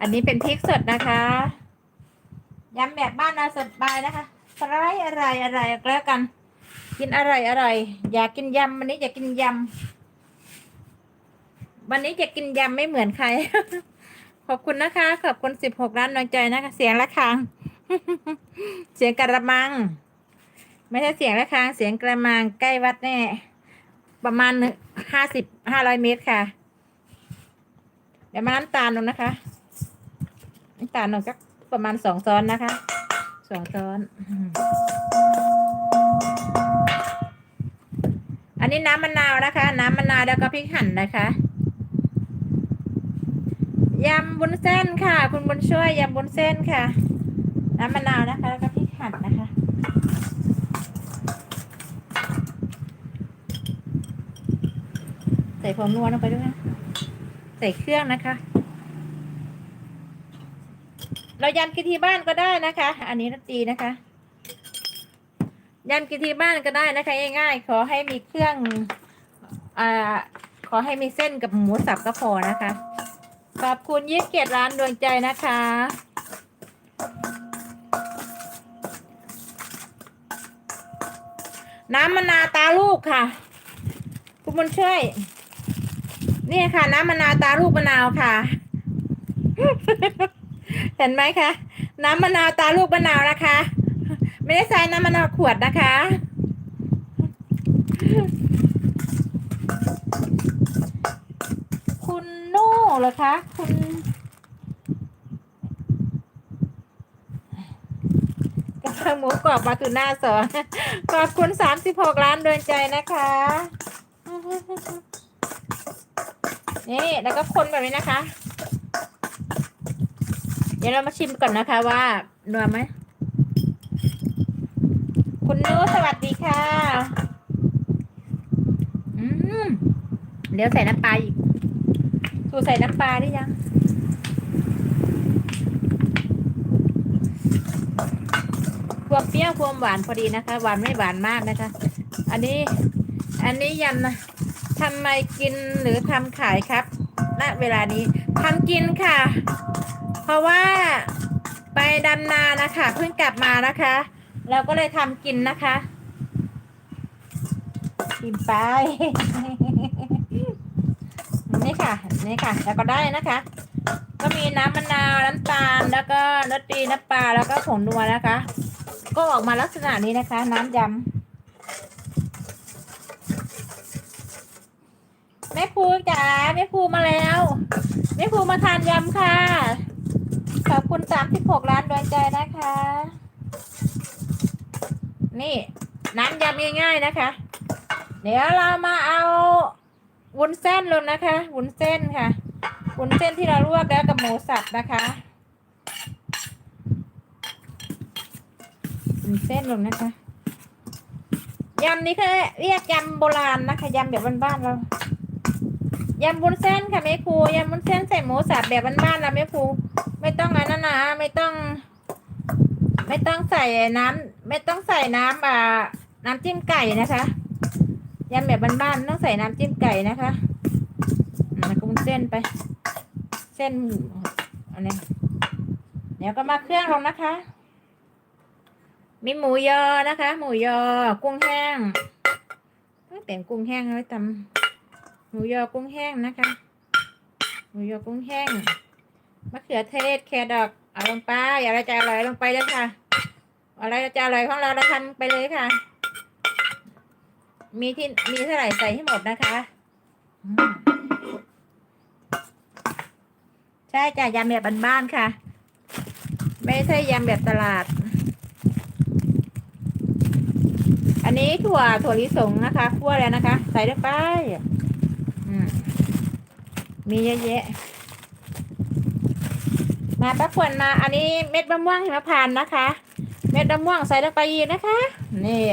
อันนี้เป็นพริกสดนะคะยำแบบบ้านเราสดบายนะคะสไลด์อะไรอะไรก็แล้วกัน กินอะไรอะไรอยากกินยำวันนี้อยากกินยำวันนี้จะกินยำไม่เหมือนใคร ขอบคุณนะคะ ขอบคุณสิบหกล้านดวงใจนะคะ เสียงระฆัง เสียงกระมัง ไม่ใช่เสียงระฆังเสียงกระมังใกล้วัดแน่ ประมาณห้าสิบห้าร้อยเมตรค่ะ เดี๋ยวมาน้ำตาลลงนะคะ น้ำตาลลงสักประมาณสองช้อนนะคะสองช้อน อันนี้น้ำมะนาวนะคะ น้ำมะนาวแล้วก็พริกหั่นนะคะยำบุญเส้นค่ะ คุณบุญช่วยยำบุญเส้นค่ะ น้ำมะนาวนะคะ แล้วก็พริกหั่นนะคะใส่ผงนัวลงไปด้วยนะใส่เครื่องนะคะ เรายำกินที่บ้านก็ได้นะคะ อันนี้รสดีนะคะยำกินที่บ้านก็ได้นะคะง่ายๆขอให้มีเครื่องอ่าขอให้มีเส้นกับหมูสับก็พอนะคะ ขอบคุณยิบเกียรติร้านดวงใจนะคะ น้ำมะนาวตาลูกค่ะ คุณบุญช่วย นี่ค่ะ น้ำมะนาวตาลูกมะนาวค่ะ เห็นไหมคะ น้ำมะนาวตาลูกมะนาวนะคะ ไม่ได้ใช้น้ำมะนาวขวดนะคะ คุณโน่เหรอคะ คุณกะเพราหมูกรอบปลาทูน่าสอนขอบคุณสามสิบหกล้านดวงใจนะคะนี่ แล้วก็คนแบบนี้นะคะ ดี๋ยวเรามาชิมก่อนนะคะว่านัวไหม คุณนุสวัสดีค่ะอืมเดี๋ยวใส่น้ำปลาอีกสูใส่น้ำปลาได้ยังความเปรี้ยวความหวานพอดีนะคะ หวานไม่หวานมากนะคะ อันนี้ อันนี้ยำนะทำไมกินหรือทำขายครับณเวลานี้ทำกินค่ะ เพราะว่าไปดำนานะคะเพิ่งกลับมานะคะ เราก็เลยทำกินนะคะกินไป นี่ค่ะ นี่ค่ะ แล้วก็ได้นะคะ ก็มีน้ำมะนาวน้ำตาลแล้วก็รสดีน้ำปลาแล้วก็ผงนัวนะคะ ก็ออกมาลักษณะนี้นะคะ น้ำยำแม่ครูจ๋าแม่ครูมาแล้วแม่ครูมาทานยำค่ะ อบคุณสามสิบหกล้านดวงใจนะคะ นี่น้ำยำง่ายๆนะคะ เดี๋ยวเรามาเอาวุ้นเส้นลงนะคะวุ้นเส้นค่ะวุ้นเส้นที่เราลวกแล้วกับหมูสับนะคะวุ้นเส้นลงนะคะยำนี้คือเรียกยำโบราณนะคะยำแบบบ้านๆเรา ยำวุ้นเส้นค่ะแม่ครูยำวุ้นเส้นใส่หมูสับแบบบ้านๆเราแม่ครูไม่ต้องอันนั้นนะไม่ต้อง ไม่ต้องใส่น้ำไม่ต้องใส่น้ำอ่าน้ำจิ้มไก่นะคะยำแบบบ้านๆต้องใส่น้ำจิ้มไก่นะคะมแล้วก็วุ้นเส้นไป เส้นอันนี้เดี๋ยวก็มาเครื่องลงนะคะ มีหมูยอนะคะ หมูยอ กุ้งแห้งเอ้ยเป็นกุ้งแห้งไว้ตำ หมูยอกุ้งแห้งนะคะ หมูยอกุ้งแห้ง มะเขือเทศแครอทเอาลงไปอะไรจะอร่อยลงไปเลยค่ะ อะไรจะอร่อยของเราเราทำไปเลยค่ะ มีที่มีเท่าไหร่ใส่ให้หมดนะคะใช่จ้ะยำแบบบ้านๆค่ะ ไม่ใช่ยำแบบตลาด อันนี้ถั่วถั่วลิสงนะคะคั่วแล้วนะคะ ใส่ลงไป มีเยอะแยะ มาป้าควรมา อันนี้เม็ดมะม่วงหิมพานต์นะคะ เม็ดมะม่วงใส่ลงไปอีกนะคะ นี่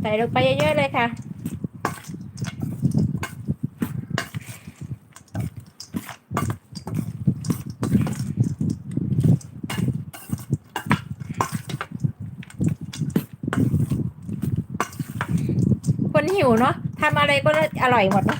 ใส่ลงไปเยอะๆเลยค่ะ หิวเนาะทำอะไรก็อร่อยหมดนะ